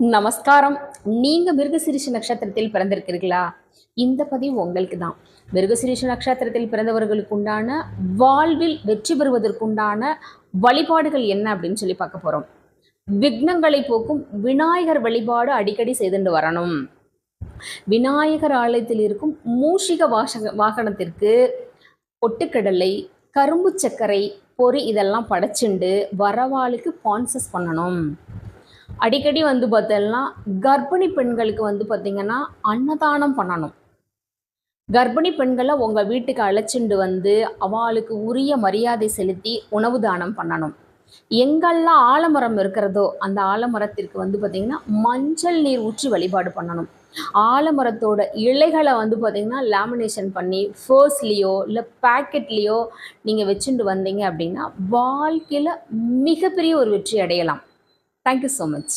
நமஸ்காரம். நீங்க மிருகசிரிஷ நட்சத்திரத்தில் பிறந்திருக்கிறீர்களா? இந்த பதிவு உங்களுக்கு தான் மிருகசிரிஷ நட்சத்திரத்தில் பிறந்தவர்களுக்கு உண்டான வாழ்வில் வெற்றி பெறுவதற்குண்டான வழிபாடுகள் என்ன அப்படின்னு சொல்லி பார்க்க போறோம். விக்னங்களை போக்கும் விநாயகர் வழிபாடு அடிக்கடி செய்துட்டு வரணும். விநாயகர் ஆலயத்தில் இருக்கும் மூஷிக வாசக வாகனத்திற்கு பொட்டுக்கடலை கரும்பு சர்க்கரை பொறி இதெல்லாம் படைச்சுண்டு வரவாளுக்கு பான்சஸ் பண்ணணும். அடிக்கடி வந்து பார்த்தோம்னா கர்ப்பிணி பெண்களுக்கு வந்து பார்த்திங்கன்னா அன்னதானம் பண்ணணும். கர்ப்பிணி பெண்களை உங்கள் வீட்டுக்கு அழைச்சிண்டு வந்து அவளுக்கு உரிய மரியாதை செலுத்தி உணவு தானம் பண்ணணும். எங்கெல்லாம் ஆலமரம் இருக்கிறதோ அந்த ஆலமரத்திற்கு வந்து பார்த்திங்கன்னா மஞ்சள் நீர் ஊற்றி வழிபாடு பண்ணணும். ஆலமரத்தோட இலைகளை வந்து பார்த்திங்கன்னா லேமினேஷன் பண்ணி ஃபர்ஸ்ட்லேயோ இல்லை பேக்கெட்லேயோ நீங்கள் வச்சுட்டு வந்தீங்க அப்படின்னா வாழ்க்கையில் மிகப்பெரிய ஒரு வெற்றி அடையலாம். Thank you so much